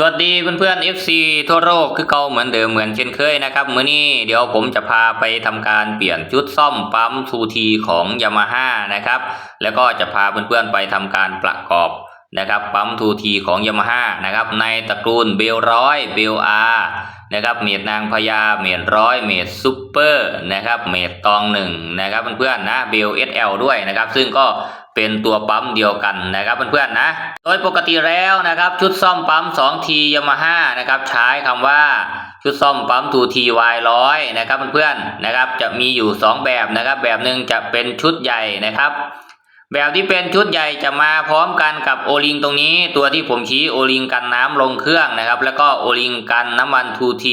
สวัสดีเพื่อนๆ FC ทั่วโลกคือเก่าเหมือนเดิมเหมือนเช่นเคยนะครับมื้อนี้เดี๋ยวผมจะพาไปทำการเปลี่ยนชุดซ่อมปั๊มทูทีของยามาฮ่านะครับแล้วก็จะพาเพื่อนๆไปทำการประกอบนะครับปั๊มทูทีของยามาฮ่านะครับในตระกูลเบลร้อยเบลอาร์นะครับเมดนางพญาเมดร้อยเมดซูเปอร์นะครับเมดตองหนึ่งนะครับเพื่อนๆนะเบลเอสด้วยนะครับซึ่งก็ เป็นตัวปั๊มเดียวกันนะครับเพื่อนๆนะ โดยปกติแล้วนะครับ ชุดซ่อมปั๊ม 2T ยามาฮ่านะครับใช้คำว่าชุดซ่อมปั๊ม 2T Y ร้อยนะครับเพื่อนๆนะครับจะมีอยู่ 2 แบบนะครับ แบบหนึ่งจะเป็นชุดใหญ่นะครับ แบบที่เป็นชุดใหญ่จะมาพร้อมกันกับโอลิงตรงนี้ ตัวที่ผมชี้โอลิงกันน้ำลงเครื่องนะครับ แล้วก็โอลิงกันน้ำมัน 2T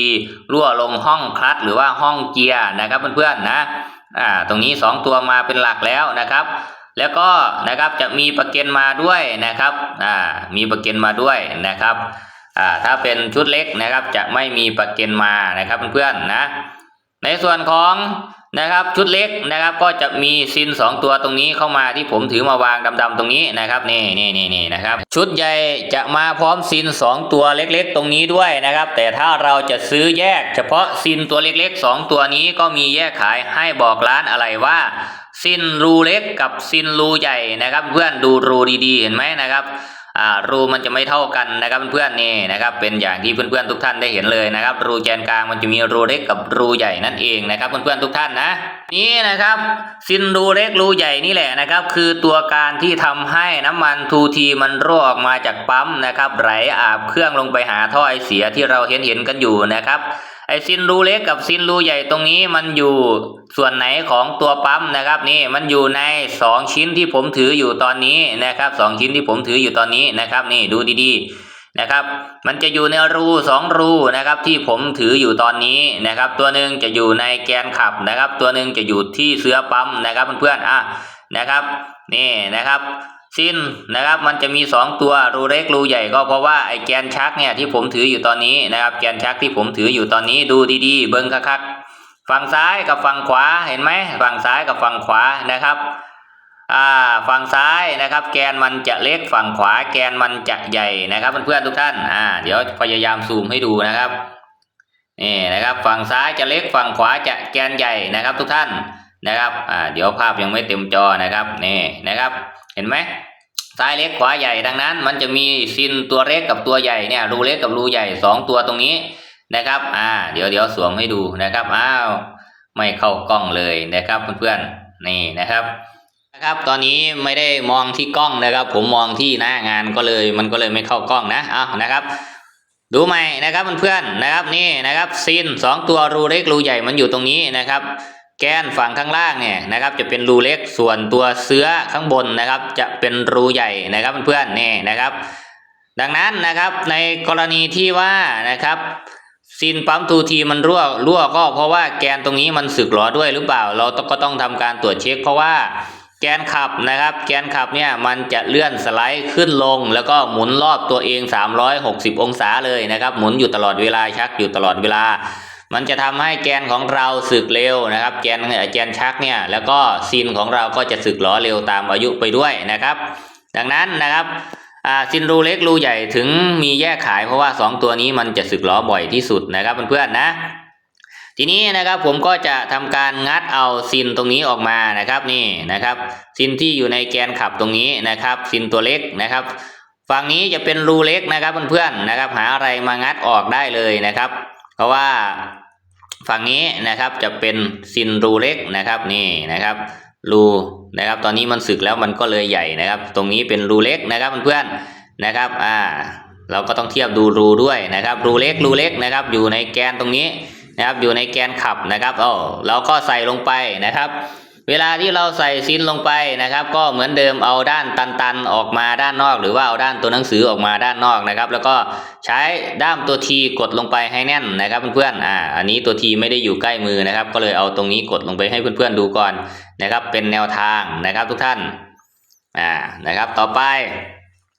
รั่วลงห้องคลัตช์หรือว่าห้องเกียร์นะครับเพื่อนๆนะอ่าตรงนี้ 2 ตัวมาเป็นหลักแล้วนะครับ แล้วก็นะครับจะมีประกันมาด้วยนะครับอ่ามีประกันมาด้วยนะครับอ่าถ้าเป็นชุดเล็กนะครับจะไม่มีประกันมานะครับเพื่อนๆนะ ในส่วนของนะครับชุดเล็กนะครับก็จะมีซินสองตัวตรงนี้เข้ามาที่ผมถือมาวางดำๆตรงนี้นะครับนี่นี่นี่นี่นะครับ ชุดใหญ่จะมาพร้อมซินสองตัวเล็กๆ ตรงนี้ด้วยนะครับ แต่ถ้าเราจะซื้อแยก เฉพาะซินตัวเล็กๆสองตัวนี้ก็มีแยกขายให้บอกร้านอะไรว่า ซินรูเล็กกับซินรูใหญ่นะครับ เพื่อนดูรูดีๆ เห็นไหมนะครับอ่ารูมันจะไม่เท่ากันนะครับเพื่อนๆนี่นะครับ เป็นอย่างที่เพื่อนๆทุกท่านได้เห็นเลยนะครับ รูแกนกลางมันจะมีรูเล็กกับรูใหญ่นั่นเองนะครับ เพื่อนๆทุกท่านนะ นี่นะครับซินรูเล็กรูใหญ่นี่แหละนะครับ คือตัวการที่ทำให้น้ำมันทูทีมันรั่วออกมาจากปั๊มนะครับ ไหลอาบเครื่องลงไปหาท่อไอเสียที่เราเห็นเห็นๆกันอยู่นะครับ ไอซินรูเล็กกับซินรูใหญ่ตรงนี้มันอยู่ส่วนไหนของตัวปั๊มนะครับนี่มันอยู่ในสองชิ้นที่ผมถืออยู่ตอนนี้นะครับสองชิ้นที่ผมถืออยู่ตอนนี้นะครับ นี่ดูดีๆนะครับ มันจะอยู่ในรูสองรูนะครับที่ผมถืออยู่ตอนนี้นะครับ ตัวหนึ่งจะอยู่ในแกนขับนะครับ ตัวหนึ่งจะอยู่ที่เสื้อปั๊มนะครับเพื่อนๆอะนะครับ นี่นะครับ สิ้นนะครับมันจะมี 2 ตัวรูเล็กรูใหญ่ก็เพราะว่าไอแกนชักเนี่ยที่ผมถืออยู่ตอนนี้นะครับแกนชักที่ผมถืออยู่ตอนนี้ดูดีๆ เบิ้งคักๆฝั่งซ้ายกับฝั่งขวาเห็นไหมฝั่งซ้ายกับฝั่งขวานะครับอ่าฝั่งซ้ายนะครับ แกนมันจะเล็กฝั่งขวาแกนมันจะใหญ่นะครับเพื่อนๆทุกท่านอ่าเดี๋ยวพยายามซูมให้ดูนะครับนี่นะครับ ฝั่งซ้ายจะเล็กฝั่งขวาจะแกนใหญ่นะครับ ทุกท่าน นะครับอ่าเดี๋ยวภาพยังไม่เต็มจอนะครับนี่นะครับ เห็นไหมซ้ายเล็กขวาใหญ่ดังนั้น มันจะมีซินตัวเล็กกับตัวใหญ่เนี่ยรูเล็กกับรูใหญ่สองตัวตรงนี้นะครับอ่าเดี๋ยวเดี๋ยวสวมให้ดูนะครับอ้าวไม่เข้ากล้องเลยนะครับเพื่อนๆนี่นะครับนะครับตอนนี้ไม่ได้มองที่กล้องนะครับ ผมมองที่หน้างานก็เลย มันก็เลยไม่เข้ากล้องนะอ้าวนะครับ ดูใหม่นะครับเพื่อนๆนะครับนี่นะครับซินสองตัวรูเล็กรูใหญ่มันอยู่ตรงนี้นะครับ แกนฝั่งข้างล่างเนี่ยนะครับจะเป็นรูเล็กส่วนตัวเสื้อข้างบนนะครับ จะเป็นรูใหญ่นะครับเพื่อนๆนี่นะครับ ดังนั้นนะครับในกรณีที่ว่านะครับซินปั๊มทูทีมันรั่วรั่วก็เพราะว่าแกนตรงนี้มันสึกหรอด้วยหรือเปล่า เราต้องก็ต้องทำการตรวจเช็ค เพราะว่าแกนขับนะครับ แกนขับเนี่ยมันจะเลื่อนสไลด์ขึ้นลง แล้วก็หมุนรอบตัวเอง 360 องศาเลยนะครับ หมุนอยู่ตลอดเวลาชักอยู่ตลอดเวลา มันจะทำให้แกนของเราสึกเร็วนะครับ แกนแกนชักเนี่ยแล้วก็ซินของเราก็จะสึกหรอเร็วตามอายุไปด้วยนะครับ ดังนั้นนะครับซินรูเล็กรูใหญ่ถึงมีแยกขายเพราะว่า 2 ตัวนี้มันจะสึกหรอบ่อยที่สุดนะครับเพื่อนๆนะ ทีนี้นะครับผมก็จะทำการงัดเอาซินตรงนี้ออกมานะครับนี่นะครับซินที่อยู่ในแกนขับตรงนี้นะครับซินตัวเล็กนะครับฝั่งนี้จะเป็นรูเล็กนะครับเพื่อนๆนะครับ หาอะไรมางัดออกได้เลยนะครับ เพราะว่าฝั่งนี้นะครับจะเป็นซินรูเล็กนะครับนี่นะครับรูนะครับ ตอนนี้มันสึกแล้วมันก็เลยใหญ่นะครับ ตรงนี้เป็นรูเล็กนะครับเพื่อนๆนะครับอ่าเราก็ต้องเทียบดูรูด้วยนะครับรูเล็กรูเล็กนะครับ อยู่ในแกนตรงนี้นะครับอยู่ในแกนขับนะครับอ๋อเราก็ใส่ลงไปนะครับ เวลาที่เราใส่ซินลงไปนะครับ ก็เหมือนเดิมเอาด้านตันๆออกมาด้านนอก หรือว่าเอาด้านตัวหนังสือออกมาด้านนอกนะครับ แล้วก็ใช้ด้ามตัวทีกดลงไปให้แน่นนะครับเพื่อนๆอ่าอันนี้ตัวทีไม่ได้อยู่ใกล้มือนะครับ ก็เลยเอาตรงนี้กดลงไปให้เพื่อนๆดูก่อนนะครับ เป็นแนวทางนะครับทุกท่านอ่านะครับ ต่อไป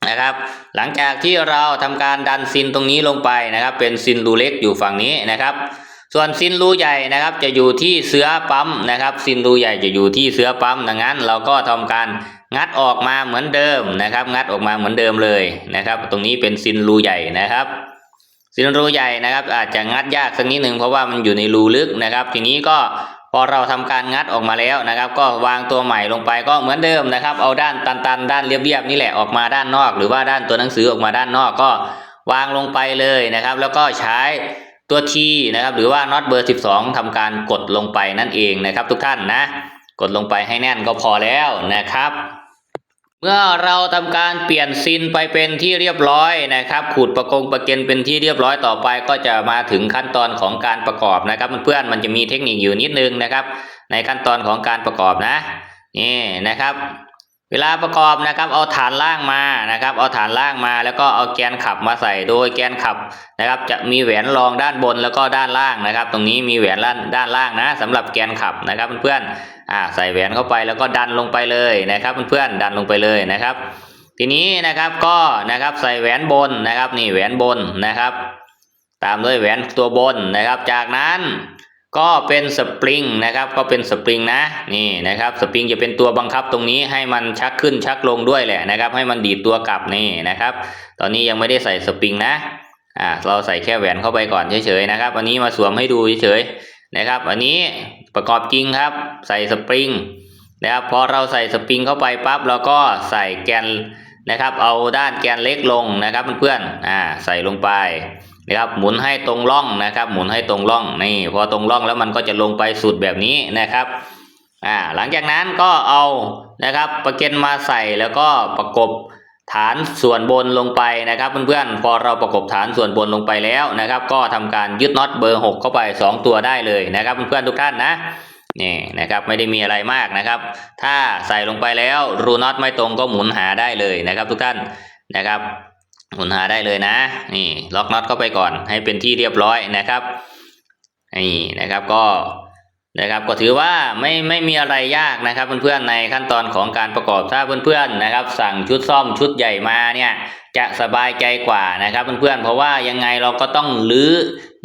นะครับ หลังจากที่เราทำการดันซินตรงนี้ลงไปนะครับ เป็นซินรูเล็กอยู่ฝั่งนี้นะครับ ส่วนซินรูใหญ่นะครับ จะอยู่ที่เสื้อปั๊มนะครับ ซินรูใหญ่จะอยู่ที่เสื้อปั๊มดังนั้น เราก็ทำการงัดออกมาเหมือนเดิมนะครับ งัดออกมาเหมือนเดิมเลยนะครับ ตรงนี้เป็นซินรูใหญ่นะครับซีนรูใหญ่นะครับ อาจจะงัดยากสักนิดหนึ่งเพราะว่ามันอยู่ในรูลึกนะครับ ทีนี้ก็พอเราทำการงัดออกมาแล้วนะครับ ก็วางตัวใหม่ลงไปก็เหมือนเดิมนะครับ เอาด้านตันๆ ด้านเรียบๆนี่แหละออกมาด้านนอก หรือว่าด้านตัวหนังสือออกมาด้านนอกก็วางลงไปเลยนะครับ แล้วก็ใช้ ตัวทีนะครับหรือว่าน็อตเบอร์ 12ทำการกดลงไปนั่นเองนะครับ ทุกท่านนะ กดลงไปให้แน่นก็พอแล้วนะครับ เมื่อเราทำการเปลี่ยนซินไปเป็นที่เรียบร้อยนะครับ ขูดประกงประเก็นเป็นที่เรียบร้อยต่อไป ก็จะมาถึงขั้นตอนของการประกอบนะครับเพื่อนๆมันจะมีเทคนิคอยู่นิดนึงนะครับ ในขั้นตอนของการประกอบนะนี่นะครับ เวลาประกอบนะครับเอาฐานล่างมานะครับ เอาฐานล่างมาแล้วก็เอาแกนขับมาใส่โดยแกนขับนะครับ จะมีแหวนรองด้านบนแล้วก็ด้านล่างนะครับ ตรงนี้มีแหวนด้านด้านล่างนะสำหรับแกนขับนะครับเพื่อนๆอ่าใส่แหวนเข้าไปแล้วก็ดันลงไปเลยนะครับเพื่อนๆดันลงไปเลยนะครับ ทีนี้นะครับก็นะครับใส่แหวนบนนะครับนี่แหวนบนนะครับ ตามด้วยแหวนตัวบนนะครับ จากนั้น ก็เป็นสปริงนะครับก็เป็นสปริงนะนี่นะครับสปริงจะเป็นตัวบังคับตรงนี้ให้มันชักขึ้นชักลงด้วยแหละนะครับ ให้มันดีดตัวกลับนี่นะครับ ตอนนี้ยังไม่ได้ใส่สปริงนะอ่าเราใส่แค่แหวนเข้าไปก่อนเฉยๆนะครับ อันนี้มาสวมให้ดูเฉยๆนะครับ อันนี้ประกอบจริงครับ ใส่สปริงนะครับพอเราใส่สปริงเข้าไปปั๊บเราก็ใส่แกนนะครับ เอาด้านแกนเล็กลงนะครับเพื่อนๆอ่าใส่ลงไป นะครับหมุนให้ตรงร่องนะครับ หมุนให้ตรงร่องนี่พอตรงร่องแล้วมันก็จะลงไปสุดแบบนี้นะครับอ่าหลังจากนั้นก็เอานะครับประเก็นมาใส่แล้วก็ประกบฐานส่วนบนลงไปนะครับเพื่อนๆพอเราประกบฐานส่วนบนลงไปแล้วนะครับ ก็ทำการยึดน็อตเบอร์ 6 เข้าไป 2 ตัวได้เลยนะครับเพื่อนๆทุกท่านนะนี่นะครับไม่ได้มีอะไรมากนะครับ ถ้าใส่ลงไปแล้วรูน็อตไม่ตรงก็หมุนหาได้เลยนะครับ ทุกท่านนะครับ หมุนหาได้เลยนะ นี่ล็อกน็อตเข้าไปก่อนให้เป็นที่เรียบร้อยนะครับนี่นะครับก็นะครับก็ถือว่าไม่ไม่มีอะไรยากนะครับเพื่อนๆในขั้นตอนของการประกอบถ้าเพื่อนๆนะครับ สั่งชุดซ่อมชุดใหญ่มาเนี่ยจะสบายใจกว่านะครับเพื่อนๆเพราะว่ายังไงเราก็ต้องลื้อ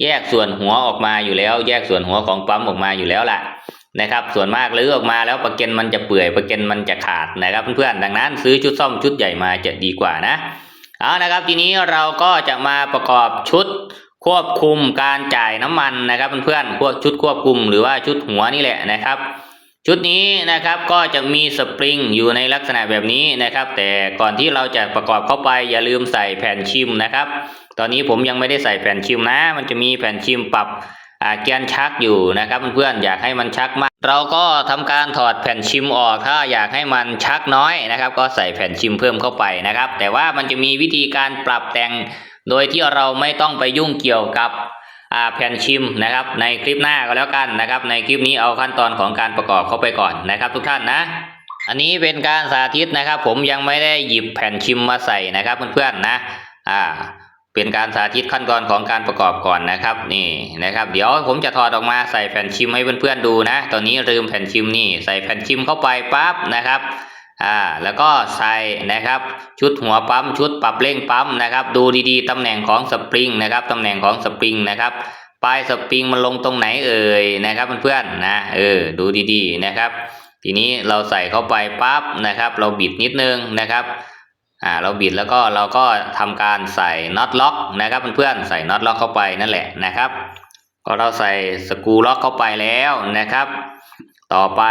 แยกส่วนหัวออกมาอยู่แล้ว แยกส่วนหัวของปั๊มออกมาอยู่แล้วล่ะนะครับส่วนมากลื้อออกมาแล้วประเก็นมันจะเปื่อยประเก็นมันจะขาดนะครับเพื่อนๆดังนั้นซื้อชุดซ่อมชุดใหญ่มาจะดีกว่านะ เอานะครับทีนี้เราก็จะมาประกอบชุดควบคุมการจ่ายน้ำมันนะครับเพื่อนๆพวกชุดควบคุมหรือว่าชุดหัวนี่แหละนะครับ ชุดนี้นะครับก็จะมีสปริงอยู่ในลักษณะแบบนี้นะครับ แต่ก่อนที่เราจะประกอบเข้าไปอย่าลืมใส่แผ่นชิมนะครับ ตอนนี้ผมยังไม่ได้ใส่แผ่นชิมนะ มันจะมีแผ่นชิมปรับ อาแกนชักอยู่นะครับเพื่อนๆอยากให้มันชักมาก เราก็ทำการถอดแผ่นชิมออก ถ้าอยากให้มันชักน้อยนะครับ ก็ใส่แผ่นชิมเพิ่มเข้าไปนะครับ แต่ว่ามันจะมีวิธีการปรับแต่ง โดยที่เราไม่ต้องไปยุ่งเกี่ยวกับแผ่นชิมนะครับ ในคลิปหน้าก็แล้วกันนะครับ ในคลิปนี้เอาขั้นตอนของการประกอบเข้าไปก่อนนะครับ ทุกท่านนะ อันนี้เป็นการสาธิตนะครับ ผมยังไม่ได้หยิบแผ่นชิมมาใส่นะครับเพื่อนๆนะ อ่า เป็นการสาธิตขั้นตอนของการประกอบก่อนนะครับนี่นะครับ เดี๋ยวผมจะถอดออกมาใส่แผ่นชิมให้เพื่อนๆดูนะ ตอนนี้ลืมแผ่นชิมนี่ใส่แผ่นชิมเข้าไปปั๊บนะครับอ่าแล้วก็ใส่นะครับ ชุดหัวปั๊มชุดปรับเร่งปั๊มนะครับ ดูดีๆตำแหน่งของสปริงนะครับตำแหน่งของสปริงนะครับปลายสปริงมันลงตรงไหนเอ่ยนะครับเพื่อนๆนะเออดูดีๆนะครับ ทีนี้เราใส่เข้าไปปั๊บนะครับ เราบิดนิดนึงนะครับ อ่าเราบิดแล้วก็เราก็ทำการใส่น็อตล็อกนะครับเพื่อนๆใส่น็อตล็อกเข้าไปนั่นแหละนะครับก็เราใส่สกูล็อกเข้าไปแล้วนะครับ ต่อไป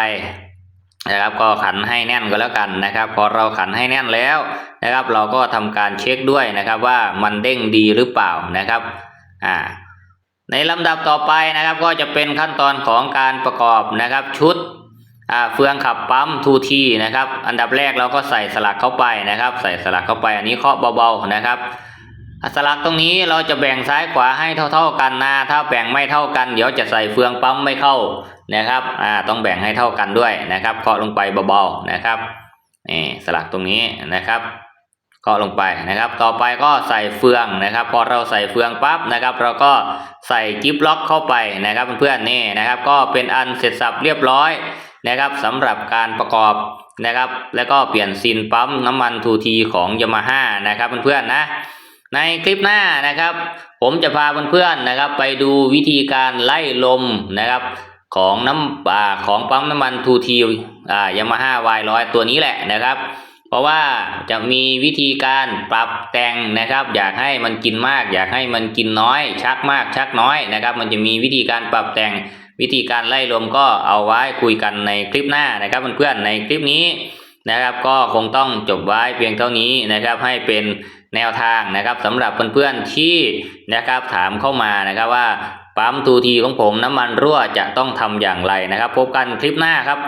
นะครับก็ขันให้แน่นก็แล้วกันนะครับ พอเราขันให้แน่นแล้วนะครับ เราก็ทำการเช็คด้วยนะครับว่ามันเด้งดีหรือเปล่านะครับอ่าในลำดับต่อไปนะครับก็จะเป็นขั้นตอนของการประกอบนะครับชุด เฟืองขับปั๊มทูทีนะครับ อันดับแรกเราก็ใส่สลักเข้าไปนะครับ ใส่สลักเข้าไปอันนี้เคาะเบาๆนะครับสลักตรงนี้เราจะแบ่งซ้ายขวาให้เท่า ๆกันนะถ้าแบ่งไม่เท่ากัน เดี๋ยวจะใส่เฟืองปั๊มไม่เข้านะครับอ่าต้องแบ่งให้เท่ากันด้วยนะครับเคาะลงไปเบาๆนะครับนี่สลักตรงนี้นะครับเคาะลงไปนะครับ ต่อไปก็ใส่เฟืองนะครับ พอเราใส่เฟืองปั๊บนะครับ เราก็ใส่กิฟล็อกเข้าไปนะครับเพื่อนๆนี่นะครับ ก็เป็นอันเสร็จสับเรียบร้อย นะครับสำหรับการประกอบนะครับ แล้วก็เปลี่ยนซินปั๊มน้ำมันทูทีของยามาฮ่านะครับเพื่อนๆนะ ในคลิปหน้านะครับ ผมจะพาเพื่อนๆนะครับ ไปดูวิธีการไล่ลมนะครับของน้ำอ่าของปั๊มน้ำมันทูทีอ่ายามาฮ่าวายร้อยตัวนี้แหละนะครับ เพราะว่าจะมีวิธีการปรับแต่งนะครับ อยากให้มันกินมาก อยากให้มันกินน้อย ชักมากชักน้อยนะครับ มันจะมีวิธีการปรับแต่ง วิธีการไล่รวมก็เอาไว้คุยกันในคลิปหน้านะครับเพื่อนๆในคลิปนี้นะครับ ก็คงต้องจบไว้เพียงเท่านี้นะครับ ให้เป็นแนวทางนะครับสำหรับเพื่อนๆที่นะครับถามเข้ามานะครับว่าปั๊มทูทีของผมน้ำมันรั่วจะต้องทำอย่างไรนะครับ พบกันคลิปหน้าครับ